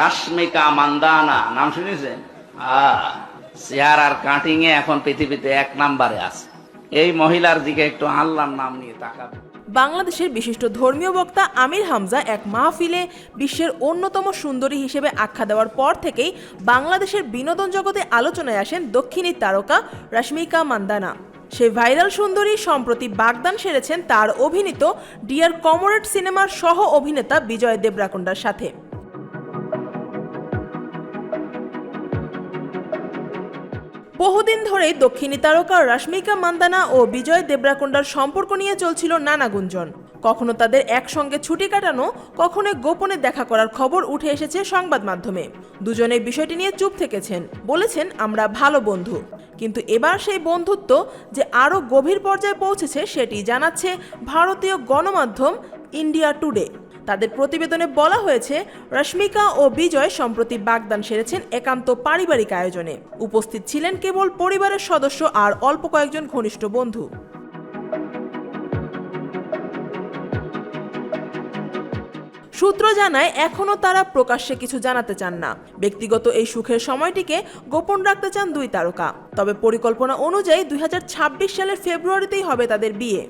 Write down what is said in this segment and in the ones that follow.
রাশ্মিকা মান্দানা নাম শুনেছেন? চেয়ার আর কাটিং এ এখন পৃথিবীতে এক নাম্বারে আছে। এই মহিলার দিকে একটু আল্লাহর নাম নিয়ে তাকাবে। বাংলাদেশের বিশিষ্ট ধর্মীয় বক্তা আমির হামজা এক মাহফিলে বিশ্বের অন্যতম সুন্দরী হিসেবে আখ্যা দেওয়ার পর থেকেই বাংলাদেশের বিনোদন জগতে আলোচনায় আসেন দক্ষিণী তারকা রশ্মিকা মান্দানা। সেই ভাইরাল সুন্দরী সম্প্রতি বাগদান সেরেছেন তার অভিনীত ডিয়ার কমরেড সিনেমার সহ অভিনেতা বিজয় দেবরাকোন্ডার সাথে। বহুদিন ধরেই দক্ষিণী তারকা রাশ্মিকা মান্দানা ও বিজয় দেবরাকোন্ডার সম্পর্ক নিয়ে চলছিল নানা গুঞ্জন। কখনো তাদের একসঙ্গে ছুটি কাটানো কখনো গোপনে দেখা করার খবর উঠে এসেছে সংবাদ মাধ্যমে। দুজনে বিষয়টি নিয়ে চুপ থেকেছেন, বলেছেন, আমরা ভালো বন্ধু। কিন্তু এবার সেই বন্ধুত্ব যে আরও গভীর পর্যায়ে পৌঁছেছে, সেটি জানাচ্ছে ভারতীয় গণমাধ্যম ইন্ডিয়া টুডে। তাদের প্রতিবেদনে বলা হয়েছে, রশ্মিকা ও বিজয় সম্প্রতি বাগদান সেরেছেন একান্ত পারিবারিক আয়োজনে। উপস্থিত ছিলেন কেবল পরিবারের সদস্য আর অল্প কয়েকজন ঘনিষ্ঠ বন্ধু। সূত্র জানায়, এখনও তারা প্রকাশ্যে কিছু জানাতে চান না। ব্যক্তিগত এই সুখের সময়টিকে গোপন রাখতে চান দুই তারকা। তবে পরিকল্পনা অনুযায়ী দুই হাজার ছাব্বিশ সালের ফেব্রুয়ারিতেই হবে তাদের বিয়ে।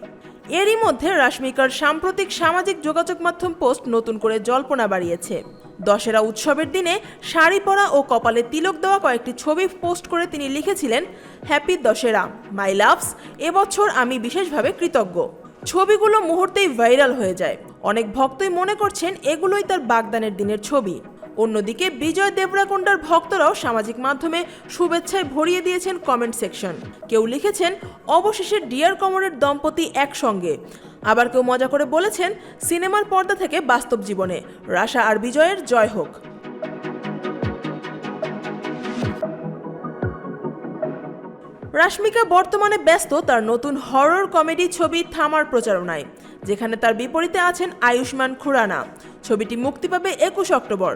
এরই মধ্যে রাশমিকার সাম্প্রতিক সামাজিক যোগাযোগ মাধ্যম পোস্ট নতুন করে জল্পনা বাড়িয়েছে। দশেরা উৎসবের দিনে শাড়ি পরা ও কপালে তিলক দেওয়া কয়েকটি ছবি পোস্ট করে তিনি লিখেছিলেন, হ্যাপি দশেরা, মাই লাভস, এবছর আমি বিশেষভাবে কৃতজ্ঞ। ছবিগুলো মুহূর্তেই ভাইরাল হয়ে যায়। অনেক ভক্তই মনে করছেন, এগুলোই তার বাগদানের দিনের ছবি। অন্যদিকে বিজয় দেবরাকোন্ডার ভক্তরাও সামাজিক মাধ্যমে শুভেচ্ছায় ভরিয়ে দিয়েছেন কমেন্ট সেকশন কেউ লিখেছেন, অবশেষে ডিয়ার কমরের দম্পতি একসঙ্গে। আবার কেউ মজা করে বলেছেন, সিনেমার পর্দা থেকে বাস্তব জীবনে। রাশা আর বিজয়ের জয় হোক। রাশমিকা বর্তমানে ব্যস্ত তার নতুন হরর কমেডি ছবি থামার প্রচারণায়, যেখানে তার বিপরীতে আছেন আয়ুষ্মান খুরানা। ছবিটি মুক্তি পাবে একুশ অক্টোবর।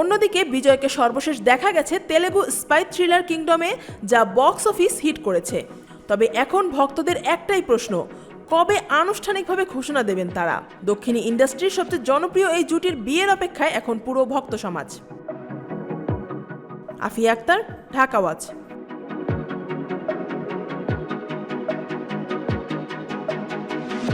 অন্যদিকে বিজয়কে সর্বশেষ দেখা গেছে তেলেগু স্পাই থ্রিলার কিংডমে, যা বক্স অফিস হিট করেছে। তবে এখন ভক্তদের একটাই প্রশ্ন, কবে আনুষ্ঠানিকভাবে ঘোষণা দেবেন তারা? দক্ষিণী ইন্ডাস্ট্রির সবচেয়ে জনপ্রিয় এই জুটির বিয়ের অপেক্ষায় এখন পুরো ভক্ত সমাজ। আফিয়া আক্তার, ঢাকা